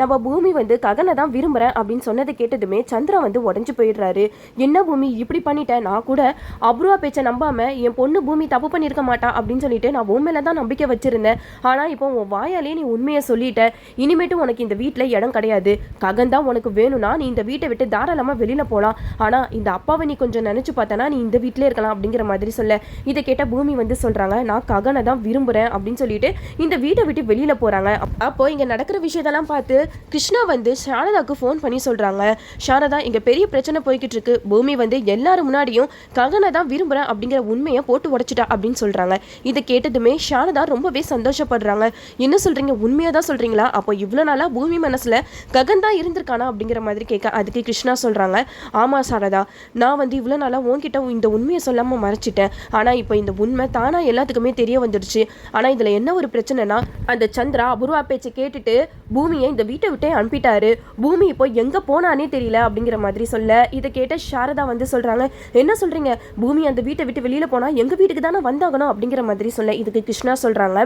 நம்ம பூமி வந்து ககனை தான் விரும்புகிறேன் அப்படின்னு சொன்னதை கேட்டதுமே சந்திரா வந்து உடஞ்சி போயிடுறாரு. என்ன பூமி இப்படி பண்ணிட்டேன் நான் கூட அப்ரூவா பேச்சை நம்பாம என் பொண்ணு பூமி தப்பு பண்ணியிருக்க மாட்டா அப்படின்னு சொல்லிட்டு நான் உன் மேலே தான் நம்பிக்கை வச்சிருந்தேன். ஆனால் இப்போ உன் வாயாலே நீ உண்மையை சொல்லிட்ட. இனிமேட்டு உனக்கு இந்த வீட்டில் இடம் கிடையாது. ககன் தான் உனக்கு வேணும்னா நீ இந்த வீட்டை விட்டு தாராளமாக வெளியில் போகலாம் ஆனால் இந்த அப்பாவை நீ கொஞ்சம் நினச்சி பார்த்தனா நீ இந்த வீட்டிலே இருக்கலாம் அப்படிங்கிற மாதிரி சொல்ல. இதை கேட்ட பூமி வந்து சொல்கிறாங்க நான் ககனை தான் விரும்புகிறேன் அப்படின்னு சொல்லிட்டு இந்த வீட்டை விட்டு வெளியில் போகிறாங்க அப்போ இங்கே நடக்கிற விஷயத்தெல்லாம் பார்த்து கிருஷ்ணா வந்து சாரதாக்கு ஃபோன் பண்ணி சொல்கிறாங்க சாரதா இங்கே பெரிய பிரச்சனை போய்கிட்டு இருக்கு. பூமி வந்து எல்லாரும் முன்னாடியும் ககனை தான் விரும்புகிறேன் அப்படிங்கிற உண்மையை போட்டு உடச்சிட்டா அப்படின்னு சொல்கிறாங்க இதை கேட்டதுமே சாரதா ரொம்பவே சந்தோஷப்படுறாங்க. என்ன சொல்கிறீங்க உண்மையாக தான் சொல்கிறீங்களா அப்போ இவ்வளோ நாளாக பூமி மனசில் ககன் தான் இருந்திருக்கானா அப்படிங்கிற மாதிரி கேட்க அதுக்கு கிருஷ்ணா சொல்கிறாங்க ஆமாம் சாரதா நான் வந்து இவ்வளோ நாளாக உன்கிட்ட இந்த உண்மையை சொல்லாமல் மறைச்சிட்டேன். ஆனால் இப்போ இந்த உண்மை தானாக எல்லாத்துக்குமே தெரிய வந்துடுச்சு. ஆனால் இதில் என்ன ஒரு பிரச்சனைனா அந்த சந்திரா அபூர்வா பேச்சை கேட்டுட்டு பூமியை இந்த வீட்டை விட்டே அனுப்பிட்டாரு. பூமி இப்போ எங்கே போனானே தெரியல அப்படிங்கிற மாதிரி சொல்ல இதை கேட்ட சாரதா வந்து சொல்கிறாங்க என்ன சொல்கிறீங்க பூமி அந்த வீட்டை விட்டு வெளியில் போனால் எங்கள் வீட்டுக்கு தானே வந்தாகணும்? அப்படிங்கிற மாதிரி சொல்ல இதுக்கு கிருஷ்ணா சொல்கிறாங்க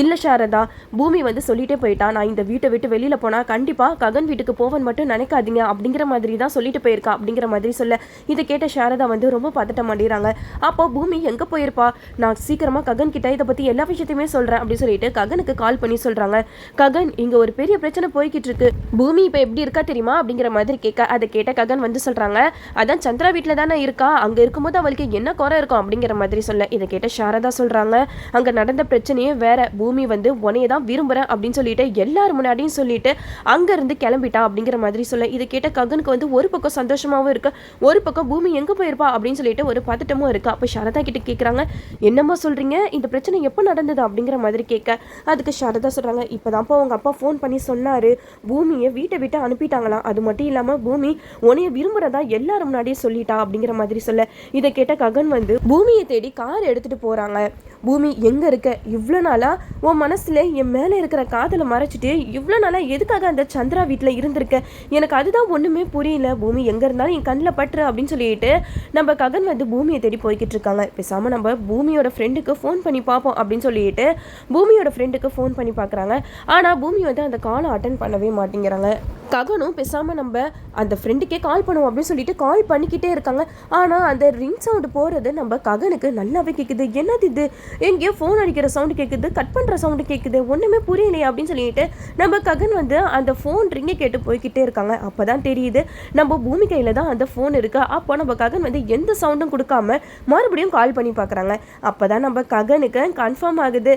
இல்லை சாரதா பூமி வந்து சொல்லிட்டே போயிட்டா. நான் இந்த வீட்டை விட்டு வெளியில் போனால் கண்டிப்பாக ககன் வீட்டுக்கு போவன் மட்டும் நினைக்காதீங்க. அப்படிங்கிற மாதிரி தான் சொல்லிட்டு போயிருக்கா அப்படிங்கிற மாதிரி சொல்ல இதை கேட்ட சாரதா வந்து ரொம்ப பதட்டம் மாட்டேறாங்க அப்போ பூமி எங்கே போயிருப்பா? நான் சீக்கிரமாக ககன் கிட்ட இதை பற்றி எல்லா விஷயத்தையுமே சொல்கிறேன் அப்படின்னு சொல்லிட்டு ககனுக்கு கால் பண்ணி சொல்கிறாங்க ககன் இங்கே ஒரு பெரிய பிரச்சனை போய்கிட்டு இருக்கு பூமி இப்போ எப்படி இருக்கா தெரியுமா? அப்படிங்கிற மாதிரி கேட்க அதை கேட்ட ககன் வந்து சொல்கிறாங்க அதான் சந்திரா வீட்டில் தானே இருக்கா? அங்கே இருக்கும்போது அவளுக்கு என்ன குறை இருக்கும்? அப்படிங்கிற மாதிரி சொல்ல இதை கேட்ட சாரதா சொல்கிறாங்க அங்கே நடந்த பிரச்சனையே வேற. பூமி வந்து உனையை தான் விரும்புகிறேன் அப்படின்னு சொல்லிட்டு எல்லார் முன்னாடியும் சொல்லிட்டு அங்கேருந்து கிளம்பிட்டா அப்படிங்கிற மாதிரி சொல்ல இதை கேட்ட ககனுக்கு வந்து ஒரு பக்கம் சந்தோஷமாகவும் இருக்கு ஒரு பக்கம் பூமி எங்கே போயிருப்பா? அப்படின்னு சொல்லிட்டு ஒரு பதட்டமும் இருக்கு. அப்போ சாரதா கிட்ட கேட்குறாங்க என்னம்மா சொல்கிறீங்க இந்த பிரச்சனை எப்போ நடந்தது? அப்படிங்கிற மாதிரி கேட்க அதுக்கு சாரதா சொல்கிறாங்க இப்போதான்ப்பா உங்கள் அப்பா ஃபோன் பண்ணி சொன்னார். பூமியை வீட்டை விட்டு அனுப்பிட்டாங்களாம். அது மட்டும் இல்லாமல் பூமி உன்னைய விரும்புகிறதா எல்லாரும் முன்னாடியே சொல்லிட்டா அப்படிங்கிற மாதிரி சொல்ல. இதை கேட்ட ககன் வந்து பூமியை தேடி கார் எடுத்துகிட்டு போகிறாங்க பூமி எங்கே இருக்க? இவ்வளோ நாளாக உன் மனசில் என் மேலே இருக்கிற காதலை மறைச்சிட்டு இவ்வளோ நாளாக எதுக்காக அந்த சந்திரா வீட்டில் இருந்திருக்க? எனக்கு அதுதான் ஒன்றுமே புரியல. பூமி எங்கே இருந்தாலும் என் கண்ணில் பட்டுரு அப்படின்னு சொல்லிட்டு நம்ம ககன் வந்து பூமியை தேடி போய்கிட்டு இருக்காங்க. பேசாமல் நம்ம பூமியோட ஃப்ரெண்டுக்கு ஃபோன் பண்ணி பார்ப்போம் அப்படின்னு சொல்லிட்டு பூமியோட ஃப்ரெண்டுக்கு ஃபோன் பண்ணி பார்க்குறாங்க. ஆனால் பூமி வந்து அந்த காலை அட்டன் பண்ணவே மாட்டேங்கிறாங்க. ககனும் பேசாமல் நம்ம அந்த ஃப்ரெண்டுக்கே கால் பண்ணுவோம் அப்படின்னு சொல்லிட்டு கால் பண்ணிக்கிட்டே இருக்காங்க. ஆனால் அந்த ரிங் சவுண்டு போகிறது நம்ம ககனுக்கு நல்லாவே கேட்குது என்னது இது? எங்கேயோ ஃபோன் அடிக்கிற சவுண்டு கேட்குது கட் பண்ணுற சவுண்டு கேட்குது ஒன்றுமே புரியலையே அப்படின்னு சொல்லிட்டு நம்ம ககன் வந்து அந்த ஃபோன் ரிங்கை கேட்டு போய்கிட்டே இருக்காங்க. அப்போ தான் தெரியுது நம்ம பூமி கையில் தான் அந்த ஃபோன் இருக்கு. அப்போ நம்ம ககன் வந்து எந்த சவுண்டும் கொடுக்காம மறுபடியும் கால் பண்ணி பார்க்குறாங்க அப்போ தான் நம்ம ககனுக்கு கன்ஃபார்ம் ஆகுது.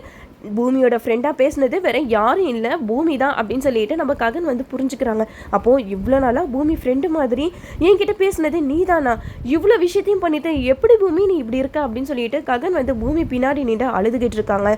பூமியோட ஃப்ரெண்டாக பேசினது வேற யாரும் இல்லை பூமி தான் அப்படின்னு சொல்லிட்டு நம்ம ககன் வந்து புரிஞ்சுக்கிறாங்க. அப்போது இவ்வளோ நாளாக பூமி ஃப்ரெண்டு மாதிரி என்கிட்ட பேசுனது நீ தானா இவ்வளோ விஷயத்தையும் பண்ணிட்டு எப்படி பூமி நீ இப்படி இருக்க அப்படின்னு சொல்லிட்டு ககன் வந்து பூமி பின்னாடி நின்று அழுதுகிட்டு இருக்காங்க.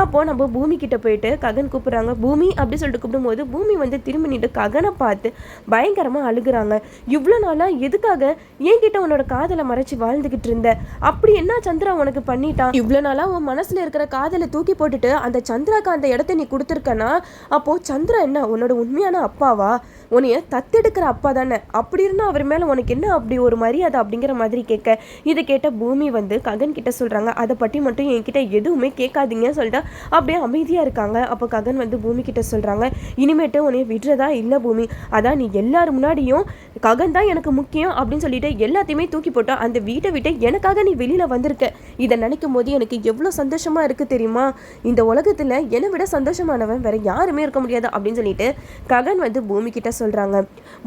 அப்போ நம்ம பூமி கிட்ட போயிட்டு ககன் கூப்பிடுறாங்க பூமி அப்படின்னு சொல்லிட்டு கூப்பிடும்போது பூமி வந்து திரும்பி நின்று ககனை பார்த்து பயங்கரமாக அழுகுறாங்க. இவ்வளோ நாளாக எதுக்காக என்கிட்ட உன்னோட காதலை மறைச்சு வாழ்ந்துகிட்டு இருந்த? அப்படி என்ன சந்திரா உனக்கு பண்ணிட்டான் இவ்வளோ நாளாக உன் மனசில் இருக்கிற காதலை தூக்கி போட்டுட்டு அந்த சந்திராக்கு அந்த இடத்த நீ கொடுத்துருக்கனா அப்போது சந்திரா என்ன? உன்னோட உண்மையான அப்பாவா? உன்னைய தத்தெடுக்கிற அப்பா தானே. அப்படி இருந்தால் அவர் மேலே உனக்கு என்ன அப்படி ஒரு மரியாதை அப்படிங்கிற மாதிரி கேட்க? இதை கேட்ட பூமி வந்து ககன் கிட்ட சொல்கிறாங்க அதை பற்றி மட்டும் என்கிட்ட எதுவுமே கேட்காதீங்க சொல்லிட்டு அப்படியே அமைதியாக இருக்காங்க. அப்போ ககன் வந்து பூமி கிட்ட சொல்கிறாங்க இனிமேட்டு உன்னைய விடுறதா இல்லை பூமி. அதான் நீ எல்லாரும் முன்னாடியும் ககன் தான் எனக்கு முக்கியம் அப்படின்னு சொல்லிட்டு எல்லாத்தையுமே தூக்கி போட்டோம் அந்த வீட்டை விட்டு எனக்காக நீ வெளியில் வந்திருக்க. இதை நினைக்கும் போது எனக்கு எவ்வளோ சந்தோஷமாக இருக்குது தெரியுமா? இந்த உலகத்தில் என்னை விட சந்தோஷமானவன் வேற யாருமே இருக்க முடியாது அப்படின்னு சொல்லிட்டு ககன் வந்து பூமி கிட்ட சொல்றாங்க.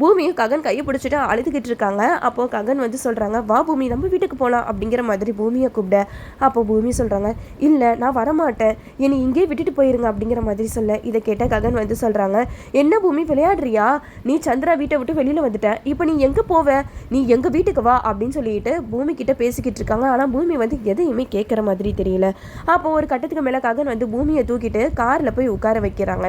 பூமியும் ககன் கையை பிடிச்சிட்டு அழுதுகிட்டு இருக்காங்க. அப்போ ககன் வந்து சொல்றாங்க வா பூமி நம்ம வீட்டுக்கு போகலாம் அப்படிங்கிற மாதிரி பூமியை கூப்பிட. அப்போ பூமி சொல்றாங்க இல்லை நான் வரமாட்டேன். என்னை இங்கே விட்டுட்டு போயிருங்க அப்படிங்கிற மாதிரி சொல்ல. இதை கேட்ட ககன் வந்து சொல்றாங்க என்ன பூமி விளையாடுறியா? நீ சந்திரா வீட்டை விட்டு வெளியில் வந்துட்ட. இப்போ நீ எங்கே போவ? நீ எங்கள் வீட்டுக்கு வா அப்படின்னு சொல்லிட்டு பூமி கிட்ட பேசிக்கிட்டு இருக்காங்க. ஆனால் பூமி வந்து எதையுமே கேட்குற மாதிரி தெரியல. அப்போ ஒரு கட்டத்துக்கு மேலே ககன் வந்து பூமியை தூக்கிட்டு காரில் போய் உட்கார வைக்கிறாங்க.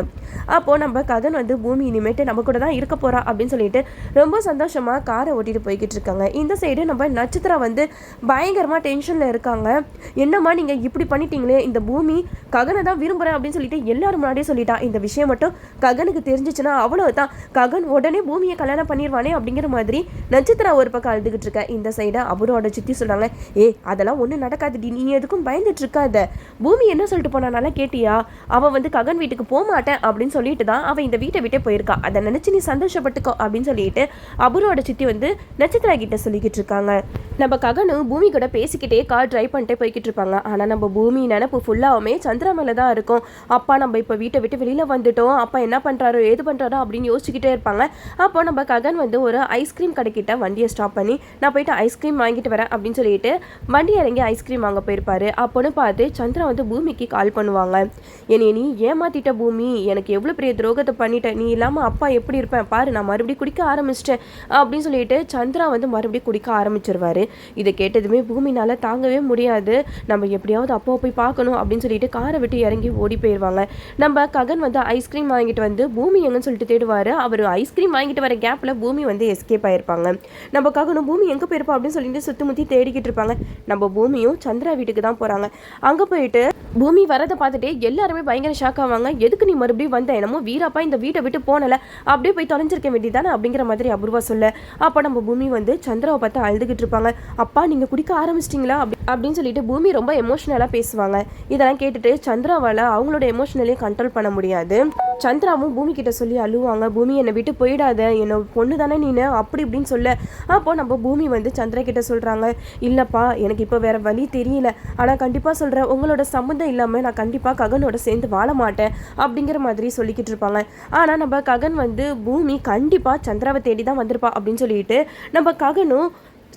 அப்போ நம்ம ககன் வந்து பூமி இனிமேட்டு நம்ம கூட தான் தான் இருக்க போகிறா அப்படின்னு சொல்லிட்டு ரொம்ப சந்தோஷமாக காரை ஓட்டிட்டு போய்கிட்டு இருக்காங்க. இந்த சைடு நம்ம நட்சத்திரம் வந்து பயங்கரமாக டென்ஷனில் இருக்காங்க. என்னம்மா நீங்கள் இப்படி பண்ணிட்டீங்களே? இந்த பூமி ககனை தான் விரும்புகிறேன் அப்படின்னு சொல்லிட்டு எல்லாரும் முன்னாடியே சொல்லிட்டா. இந்த விஷயம் மட்டும் ககனுக்கு தெரிஞ்சிச்சுன்னா அவ்வளவுதான். ககன் உடனே பூமியை கல்யாணம் பண்ணிடுவானே அப்படிங்கிற மாதிரி நட்சத்திரா ஒரு பக்கம் அழுதுகிட்டு இருக்க. இந்த சைடு அவரோட சித்தி சொல்கிறாங்க ஏ அதெல்லாம் ஒன்றும் நடக்காதுடி. நீ எதுக்கும் பயந்துட்டு இருக்காத. பூமி என்ன சொல்லிட்டு போனானால கேட்டியா? அவள் வந்து ககன் வீட்டுக்கு போக மாட்டேன் அப்படின்னு சொல்லிட்டு தான் அவள் இந்த வீட்டை விட்டே போயிருக்கா. அதை நினச்சி நீ சந்தோஷப்பட்டுக்கோ அப்படின்னு சொல்லிட்டு அபுரோட சித்தி வந்து நட்சத்திரா கிட்ட சொல்லிக்கிட்டு இருக்காங்க. நம்ம ககனும் பூமி கூட பேசிக்கிட்டே கார் டிரைவ் பண்ணிட்டே போய்கிட்டு இருப்பாங்க. ஆனால் நம்ம பூமி நினப்பு ஃபுல்லாகவுமே சந்திரா மேலே தான் இருக்கும். அப்பா நம்ம இப்போ வீட்டை விட்டு வெளியில் வந்துட்டோம். அப்பா என்ன பண்ணுறாரோ ஏது பண்ணுறாரோ அப்படின்னு யோசிச்சுக்கிட்டே இருப்பாங்க. அப்போ நம்ம ககன் வந்து ஒரு ஐஸ்கிரீம் கடைக்கிட்ட வண்டியை ஸ்டாப் பண்ணி நான் போயிட்டு ஐஸ்கிரீம் வாங்கிட்டு வரேன் அப்படின்னு சொல்லிட்டு வண்டி இறங்கி ஐஸ்கிரீம் வாங்க போயிருப்பாரு. அப்போன்னு பார்த்து சந்திரா வந்து பூமிக்கு கால் பண்ணுவாங்க. என்னை நீ ஏமாத்திட்ட பூமி. எனக்கு எவ்வளோ பெரிய துரோகத்தை பண்ணிட்ட. நீ இல்லாமல் அப்பா எப்படி இருப்பேன்? பாரு நான் மறுபடியும் குடிக்க ஆரம்பிச்சிட்டேன் அப்படின்னு சொல்லிட்டு சந்திரா வந்து மறுபடியும் குடிக்க ஆரம்பிச்சிருவாரு. இதை கேட்டதுமே பூமினால் தாங்கவே முடியாது. நம்ம எப்படியாவது அப்போ போய் பார்க்கணும் அப்படின்னு சொல்லிட்டு காரை விட்டு இறங்கி ஓடி போயிடுவாங்க நம்ம ககன் வந்து ஐஸ்கிரீம் வாங்கிட்டு வந்து பூமி எங்கன்னு சொல்லிட்டு தேடுவார். அவர் ஐஸ்கிரீம் வாங்கிட்டு வர கேப்பில் பூமி வந்து எஸ்கேப் ஆயிருப்பாங்க. நம்ம ககனும் பூமி எங்கே போயிருப்பா அப்படின்னு சொல்லிட்டு சுற்றி முற்றி தேடிக்கிட்டு இருப்பாங்க. நம்ம பூமியும் சந்திரா வீட்டுக்கு தான் போகிறாங்க அங்கே போயிட்டு பூமி வரதை பார்த்துட்டே எல்லாருமே பயங்கர ஷாக் ஆவாங்க. எதுக்கு நீ மறுபடியும் வந்த? என்னமோ வீராப்பா இந்த வீட்டை விட்டு போனல. அப்படியே போய் தொலைஞ்சிருக்க வேண்டியதானே அப்படிங்கிற மாதிரி அபூர்வா சொல்ல. அப்போ நம்ம பூமி வந்து சந்திராவை பார்த்து அழுதுகிட்டு இருப்பாங்க. அப்பா நீங்கள் குடிக்க ஆரம்பிச்சிட்டிங்களா? அப்படி அப்படின்னு சொல்லிட்டு பூமி ரொம்ப எமோஷ்னலாக பேசுவாங்க. இதெல்லாம் கேட்டுட்டு சந்திராவால் அவங்களோட எமோஷனலையும் கண்ட்ரோல் பண்ண முடியாது. சந்திராவும் பூமி கிட்ட சொல்லி அழுவாங்க. பூமி என்னை விட்டு போயிடாத. என்னை பொண்ணு தானே நீனு? அப்படி இப்படின்னு சொல்ல. அப்போ நம்ம பூமி வந்து சந்திரா கிட்ட சொல்கிறாங்க இல்லைப்பா எனக்கு இப்போ வேற வழி தெரியல. ஆனால் கண்டிப்பாக சொல்கிறேன் உங்களோட சம்மந்தம் இல்லாமல் நான் கண்டிப்பாக ககனோட சேர்ந்து வாழ மாட்டேன் அப்படிங்கிற மாதிரி சொல்லிக்கிட்டு இருப்பாங்க. ஆனால் நம்ம ககன் வந்து பூமி கண்டிப்பாக சந்திராவை தேடி தான் வந்திருப்பா அப்படின்னு சொல்லிட்டு நம்ம ககனும்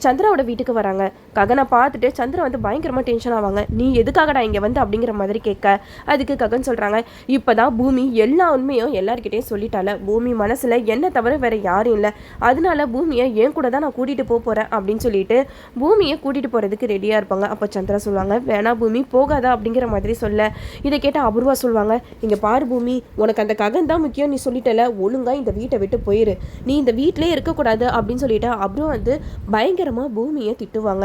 சந்திராவோட வீட்டுக்கு வராங்க. ககனை பார்த்துட்டு சந்திரா வந்து பயங்கரமாக டென்ஷன் ஆவாங்க. நீ எதுக்காகடா இங்கே வந்து? அப்படிங்கிற மாதிரி கேட்க அதுக்கு ககன் சொல்கிறாங்க இப்போ தான் பூமி எல்லா உண்மையும் எல்லாருக்கிட்டையும் சொல்லிட்டால. பூமி மனசில் என்ன தவிர வேறு யாரும் இல்லை. அதனால பூமியை என் கூட தான் நான் கூட்டிகிட்டு போக போகிறேன் அப்படின்னு சொல்லிட்டு பூமியை கூட்டிகிட்டு போகிறதுக்கு ரெடியாக இருப்பாங்க. அப்போ சந்திரா சொல்லுவாங்க வேணா பூமி போகாதா? அப்படிங்கிற மாதிரி சொல்ல இதை கேட்டால் அபூர்வா சொல்லுவாங்க இங்கே பாரு பூமி உனக்கு அந்த ககன் தான் முக்கியம். நீ சொல்லிட்டல ஒழுங்காக இந்த வீட்டை விட்டு போயிரு. நீ இந்த வீட்டிலே இருக்கக்கூடாது அப்படின்னு சொல்லிட்டு அப்புறம் வந்து பயங்கர பயங்கரமாக பூமியை திட்டுவாங்க.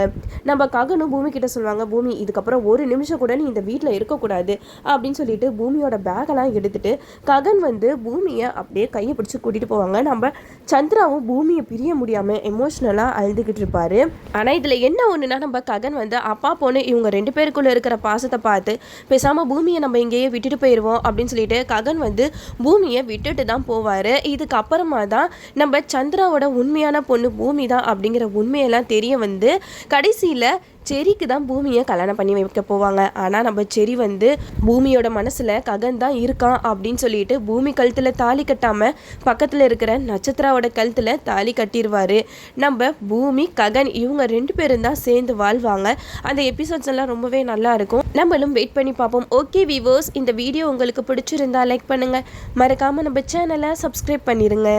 நம்ம ககனும் பூமி கிட்ட சொல்லுவாங்க பூமி இதுக்கப்புறம் ஒரு நிமிஷம் கூட நீ இந்த வீட்டில் இருக்கக்கூடாது. அப்படின்னு சொல்லிட்டு பூமியோட பேக்கெல்லாம் எடுத்துட்டு ககன் வந்து பூமியை அப்படியே கையை பிடிச்சி கூட்டிட்டு போவாங்க. நம்ம சந்திராவும் பூமியை பிரிய முடியாமல் எமோஷ்னலாக அழுதுகிட்டு இருப்பாரு. ஆனால் இதில் என்ன ஒன்றுனா நம்ம ககன் வந்து அப்பா பொண்ணு இவங்க ரெண்டு பேருக்குள்ளே இருக்கிற பாசத்தை பார்த்து பேசாமல் பூமியை நம்ம இங்கேயே விட்டுட்டு போயிடுவோம் அப்படின்னு சொல்லிட்டு ககன் வந்து பூமியை விட்டுட்டு தான் போவார். இதுக்கப்புறமா தான் நம்ம சந்திராவோட உண்மையான பொண்ணு பூமி தான் அப்படிங்கிற உண்மையை உண்மையெல்லாம் தெரிய வந்து கடைசியில் செரிக்கு தான் பூமியை கல்யாணம் பண்ணி வைக்க போவாங்க. ஆனால் நம்ம செரி வந்து பூமியோட மனசில் ககன் தான் இருக்கான் அப்படின்னு சொல்லிட்டு பூமி கழுத்தில் தாலி கட்டாமல் பக்கத்தில் இருக்கிற நட்சத்திராவோட கழுத்தில் தாலி கட்டிடுவார் நம்ம பூமி ககன் இவங்க ரெண்டு பேரும் தான் சேர்ந்து வாழ்வாங்க. அந்த எபிசோட்ஸ் எல்லாம் ரொம்பவே நல்லா இருக்கும். நம்மளும் வெயிட் பண்ணி பார்ப்போம். ஓகே விவோஸ் இந்த வீடியோ உங்களுக்கு பிடிச்சிருந்தா லைக் பண்ணுங்கள் மறக்காமல் நம்ம சேனலை சப்ஸ்கிரைப் பண்ணிடுங்க